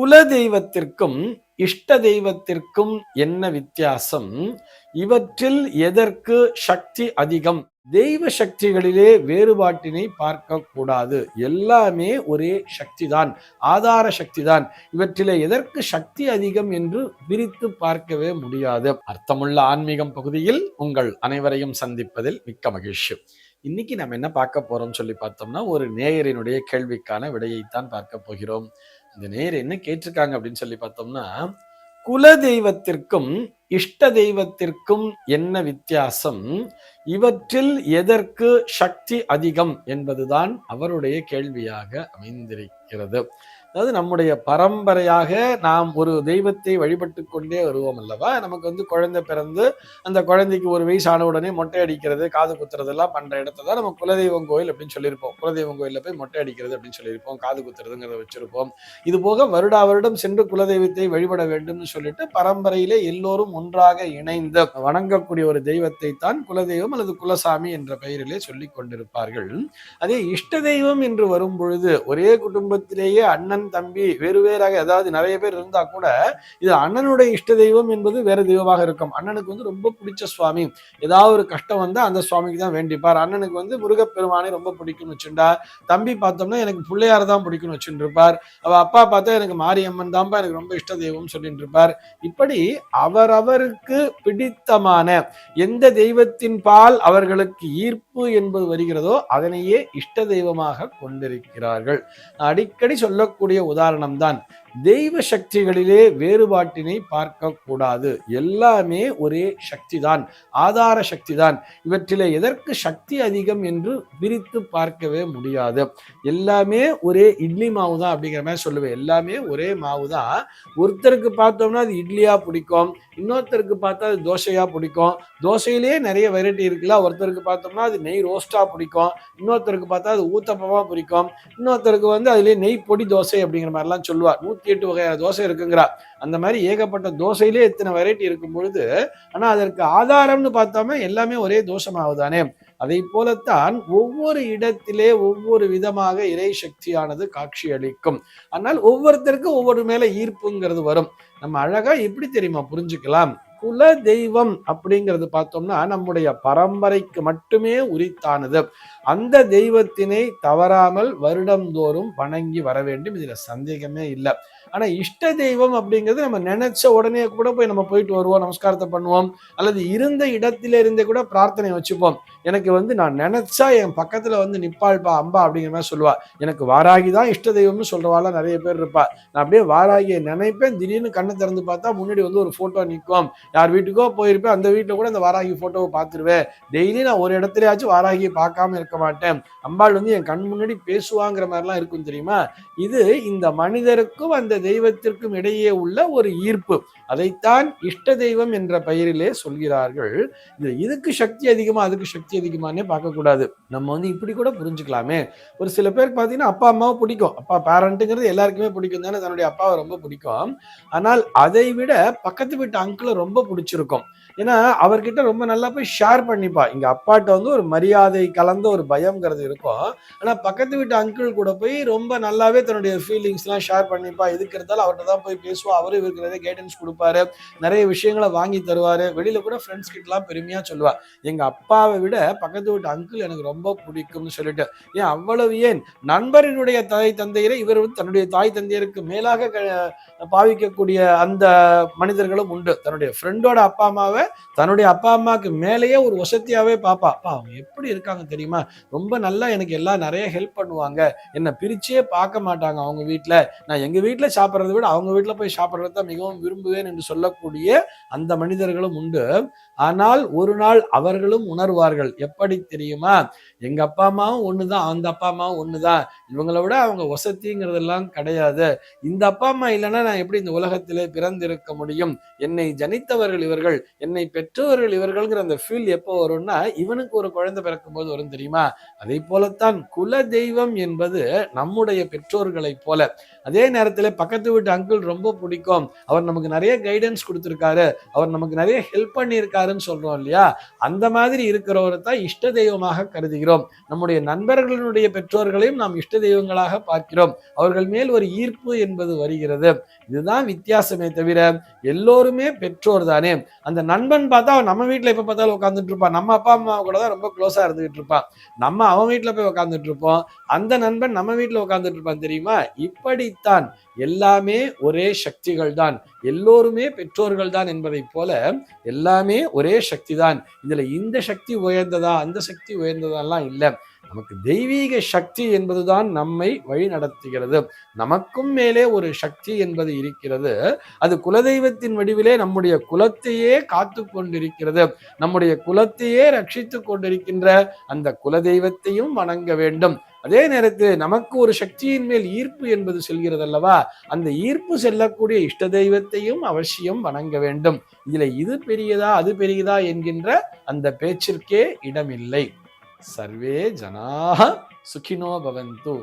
குல தெய்வத்திற்கும் இஷ்ட தெய்வத்திற்கும் என்ன வித்தியாசம்? இவற்றில் எதற்கு சக்தி அதிகம்? தெய்வ சக்திகளிலே வேறுபாட்டினை பார்க்க கூடாது எல்லாமே ஒரே சக்திதான் ஆதார சக்திதான். இவற்றிலே எதற்கு சக்தி அதிகம் என்று பிரித்து பார்க்கவே முடியாது. அர்த்தமுள்ள ஆன்மீகம் பகுதியில் உங்கள் அனைவரையும் சந்திப்பதில் மிக்க மகிழ்ச்சி. இன்னைக்கு நம்ம என்ன பார்க்க போறோம் சொல்லி பார்த்தோம்னா ஒரு நேயரினுடைய கேள்விக்கான விடையைத்தான் பார்க்க போகிறோம். இந்த நேர் என்ன கேட்டிருக்காங்க அப்படின்னு சொல்லி பார்த்தோம்னா குல தெய்வத்திற்கும் இஷ்ட தெய்வத்திற்கும் என்ன வித்தியாசம்? இவற்றில் எதற்கு சக்தி அதிகம் என்பதுதான் அவருடைய கேள்வியாக அமைந்திருக்கிறது. அதாவது நம்முடைய பரம்பரையாக நாம் ஒரு தெய்வத்தை வழிபட்டு கொண்டே வருவோம் அல்லவா? நமக்கு வந்து குழந்தை பிறந்து அந்த குழந்தைக்கு ஒரு வயசான உடனே மொட்டை அடிக்கிறது காது குத்துறது எல்லாம் பண்ற இடத்த தான் நம்ம குலதெய்வம் கோயில் அப்படின்னு சொல்லியிருப்போம். குலதெய்வம் கோயிலில் போய் மொட்டை அடிக்கிறது அப்படின்னு சொல்லியிருப்போம் காது குத்துறதுங்கிறத வச்சிருப்போம். இது போக வருடா வருடம் சென்று குலதெய்வத்தை வழிபட வேண்டும்னு சொல்லிட்டு பரம்பரையிலே எல்லோரும் ஒன்றாக இணைந்து வணங்கக்கூடிய ஒரு தெய்வத்தை தான் குலதெய்வம் அல்லது குலசாமி என்ற பெயரிலே சொல்லி கொண்டிருப்பார்கள். அதே இஷ்ட தெய்வம் என்று வரும் பொழுது ஒரே குடும்பத்திலேயே அண்ணன் அண்ணன் தம்பி வேறு வேறாக ஏதாவது நிறைய பேர் இருந்தா கூட இது அண்ணனுடைய இஷ்ட தெய்வம் என்பது வேற தெய்வமாக இருக்கும். அண்ணனுக்கு வந்து ரொம்ப பிடிச்ச சுவாமி. ஏதாவது ஒரு கஷ்டம் வந்தா அந்த சுவாமிக்கு தான் வேண்டிப்பார். அண்ணனுக்கு வந்து முருகப்பெருமானை ரொம்ப பிடிக்கும்னு வச்சுண்டா தம்பி பார்த்தோம்னா எனக்கு பிள்ளையார் தான் பிடிக்கும்னு வச்சுருப்பார் அவ அப்பா பார்த்தா எனக்கு மாரியம்மன் தான்ப்பா எனக்கு ரொம்ப இஷ்ட தெய்வம் சொல்லிட்டு இருப்பார் இப்படி அவரவருக்கு பிடித்தமான எந்த தெய்வத்தின் பால் அவர்களுக்கு ஈர்ப்பு என்பது வருகிறதோ அதனையே இஷ்ட தெய்வமாக கொண்டிருக்கிறார்கள். அடிக்கடி சொல்லக்கூடிய உதாரணம் தான் தெய்வ சக்திகளிலே வேறுபாட்டினை பார்க்க கூடாது எல்லாமே ஒரே சக்தி தான் ஆதார சக்தி தான் இவற்றிலே எதற்கு சக்தி அதிகம் என்று பிரித்து பார்க்கவே முடியாது. எல்லாமே ஒரே இட்லி மாவு தான் அப்படிங்கிற மாதிரி சொல்லுவேன். எல்லாமே ஒரே மாவு தான் ஒருத்தருக்கு பார்த்தோம்னா அது இட்லியா பிடிக்கும் இன்னொருத்தருக்கு பார்த்தா அது தோசையா பிடிக்கும். தோசையிலேயே நிறைய வெரைட்டி இருக்குல்ல. ஒருத்தருக்கு பார்த்தோம்னா அது நெய் ரோஸ்டா பிடிக்கும் இன்னொருத்தருக்கு பார்த்தா அது ஊத்தப்பமா பிடிக்கும் இன்னொருத்தருக்கு வந்து அதுலேயே நெய் பொடி தோசை அப்படிங்கிற மாதிரிலாம் சொல்லுவார். முப்பத்தி எட்டு வகையான தோசை இருக்குங்கிறா. அந்த மாதிரி ஏகப்பட்ட தோசையிலே இத்தனை வெரைட்டி இருக்கும் பொழுது ஆனா அதற்கு ஆதாரம்னு பார்த்தாம எல்லாமே ஒரே தோஷமாகுதானே? அதை போலத்தான் ஒவ்வொரு இடத்திலே ஒவ்வொரு விதமாக இறை சக்தியானது காட்சி அளிக்கும். ஆனால் ஒவ்வொருத்தருக்கும் ஒவ்வொரு மேல ஈர்ப்புங்கிறது வரும். நம்ம அழகா எப்படி தெரியுமா புரிஞ்சுக்கலாம்? குல தெய்வம் அப்படிங்கிறது பார்த்தோம்னா நம்முடைய பரம்பரைக்கு மட்டுமே உரித்தானது. அந்த தெய்வத்தினை தவறாமல் வருடந்தோறும் வணங்கி வர வேண்டும். இதுல சந்தேகமே இல்லை. ஆனால் இஷ்ட தெய்வம் அப்படிங்கிறது நம்ம நினைச்ச உடனே கூட போய் நம்ம போயிட்டு வருவோம் நமஸ்காரத்தை பண்ணுவோம் அல்லது இருந்த இடத்துல இருந்தே கூட பிரார்த்தனை வச்சுப்போம். எனக்கு வந்து நான் நினைச்சா என் பக்கத்துல வந்து நிப்பாள்பா அம்பா அப்படிங்கிற மாதிரி சொல்லுவா. எனக்கு வாராகி தான் இஷ்ட தெய்வம்னு சொல்றவாள் நிறைய பேர் இருப்பா. நான் அப்படியே வாராகியை நினைப்பேன். திடீர்னு கண்ணை திறந்து பார்த்தா முன்னாடி வந்து ஒரு போட்டோ நிற்கும். யார் வீட்டுக்கோ போயிருப்பேன் அந்த வீட்டில் கூட அந்த வாராகி போட்டோவை பார்த்துருவேன். டெய்லி நான் ஒரு இடத்துலயாச்சும் வாராகியை பார்க்காம இருக்க மாட்டேன். அம்பாள் வந்து என் கண் முன்னாடி பேசுவாங்கிற மாதிரிலாம் இருக்கும் தெரியுமா? இது இந்த மனிதருக்கும் அந்த தெய்வத்திற்கும் இடையே உள்ள ஒரு ஈர்ப்பு. அதைத்தான் இஷ்ட தெய்வம் என்ற பெயரிலே சொல்கிறார்கள். இது இதுக்கு சக்தி அதிகமா அதுக்கு சக்தி அதிகமானே பார்க்கக்கூடாது. நம்ம வந்து இப்படி கூட புரிஞ்சுக்கலாமே. ஒரு சில பேருக்கு பார்த்தீங்கன்னா அப்பா அம்மாவை பிடிக்கும். அப்பா பேரண்ட்டுங்கிறது எல்லாருக்குமே பிடிக்கும் தானே. தன்னுடைய அப்பாவை ரொம்ப பிடிக்கும். ஆனால் அதை விட பக்கத்து வீட்டு அங்கிளை ரொம்ப பிடிச்சிருக்கும். ஏன்னா அவர்கிட்ட ரொம்ப நல்லா போய் ஷேர் பண்ணிப்பா. இங்க அப்பாட்ட வந்து ஒரு மரியாதை கலந்த ஒரு பயம்ங்கிறது இருக்கும். ஆனா பக்கத்து வீட்டு அங்கிள் கூட போய் ரொம்ப நல்லாவே தன்னுடைய ஃபீலிங்ஸ் எல்லாம் ஷேர் பண்ணிப்பா எதுக்கு இருந்தாலும் அவர்கிட்ட தான் போய் பேசுவோம். அவரும் இவருக்கு நிறைய கைடன்ஸ் கொடுப்பாரு. நிறைய விஷயங்களை வாங்கி தருவாரு. வெளியில கூட ஃப்ரெண்ட்ஸ் கிட்டலாம் பெருமையா சொல்லுவா. எங்க அப்பாவை விட பக்கத்து வீட்டு அங்கிள் எனக்கு ரொம்ப பிடிக்கும்னு சொல்லிட்டு ஏன் அவ்வளவு ஏன்? நண்பரினுடைய தாய் தந்தையரை இவர் தன்னுடைய தாய் தந்தையருக்கு மேலாக பாவிக்கக்கூடிய அந்த மனிதர்களும் உண்டு. தன்னுடைய ஃப்ரெண்டோட அப்பா அம்மாவை தன்னுடைய அப்பா அம்மாவுக்கு மேலேயே ஒரு வசதியாவே பாப்பா. அப்பா அவங்க எப்படி இருக்காங்க தெரியுமா? ரொம்ப நல்லா எனக்கு எல்லாம் நிறைய ஹெல்ப் பண்ணுவாங்க. என்னை பிரிச்சே பார்க்க மாட்டாங்க அவங்க வீட்ல. நான் எங்க வீட்டில் சாப்பிட்றதை விட அவங்க வீட்டில் போய் சாப்பிட்றத தான் மிகவும் விரும்புவேன் என்று சொல்லக்கூடிய அந்த மனிதர்களும் உண்டு. ஆனால் ஒரு நாள் அவர்களும் உணர்வார்கள். எப்படி தெரியுமா? எங்க அப்பா அம்மாவும் ஒண்ணுதான் அந்த அப்பா அம்மாவும் ஒண்ணுதான். இவங்களை விட அவங்க வசதிங்கிறதெல்லாம் கிடையாது. இந்த அப்பா அம்மா இல்லைன்னா நான் எப்படி இந்த உலகத்திலே பிறந்திருக்க முடியும்? என்னை ஜனித்தவர்கள் இவர்கள் என்னை பெற்றவர்கள் இவர்கள்ங்கிற அந்த ஃபீல் எப்போ வரும்னா இவனுக்கு ஒரு குழந்தை பிறக்கும் போது வரும் தெரியுமா? அதை போலத்தான் குல தெய்வம் என்பது நம்முடைய பெற்றோர்களைப் போல. அதே நேரத்தில் பக்க பக்கத்து வீட்டு அங்கிள் ரொம்ப பிடிக்கும். அவர் நமக்கு நிறைய கைடன்ஸ் கொடுத்துருக்காரு. அவர் நமக்கு நிறைய ஹெல்ப் பண்ணியிருக்காருன்னு சொல்றோம் இல்லையா? அந்த மாதிரி இருக்கிறவரை தான் இஷ்ட தெய்வமாக கருதுகிறோம். நம்முடைய நண்பர்களுடைய பெற்றோர்களையும் நாம் இஷ்ட தெய்வங்களாக பார்க்கிறோம். அவர்கள் மேல் ஒரு ஈர்ப்பு என்பது வருகிறது. இதுதான் வித்தியாசமே தவிர எல்லோருமே பெற்றோர் தானே. அந்த நண்பன் பார்த்தா அவன் நம்ம வீட்டில் எப்போ பார்த்தாலும் உட்காந்துட்டு இருப்பான். நம்ம அப்பா அம்மா கூட தான் ரொம்ப க்ளோஸாக இருந்துகிட்டு இருப்பான். நம்ம அவன் வீட்டில் போய் உட்காந்துட்டு இருப்போம். அந்த நண்பன் நம்ம வீட்டில் உட்காந்துட்டு இருப்பான் தெரியுமா? இப்படித்தான். எல்லா எல்லாமே ஒரே சக்திகள் தான் எல்லோருமே பெற்றோர்கள் தான் என்பதைப் போல எல்லாமே ஒரே சக்தி தான் இதுல இந்த சக்தி உயர்ந்ததா அந்த சக்தி உயர்ந்ததெல்லாம் இல்லை. நமக்கு தெய்வீக சக்தி என்பதுதான் நம்மை வழி நடத்துகிறது நமக்கும் மேலே ஒரு சக்தி என்பது இருக்கிறது. அது குலதெய்வத்தின் வடிவிலே நம்முடைய குலத்தையே காத்து கொண்டிருக்கிறது. நம்முடைய குலத்தையே ரட்சித்து கொண்டிருக்கின்ற அந்த குலதெய்வத்தையும் வணங்க வேண்டும். அதே நேரத்தில் நமக்கு ஒரு சக்தியின் மேல் ஈர்ப்பு என்பது செல்கிறது அல்லவா அந்த ஈர்ப்பு செல்லக்கூடிய இஷ்ட தெய்வத்தையும் அவசியம் வணங்க வேண்டும். இதுல இது பெரியதா அது பெரியதா என்கின்ற அந்த பேச்சிற்கே இடமில்லை. சர்வே ஜனாக சுகினோ பவந்து.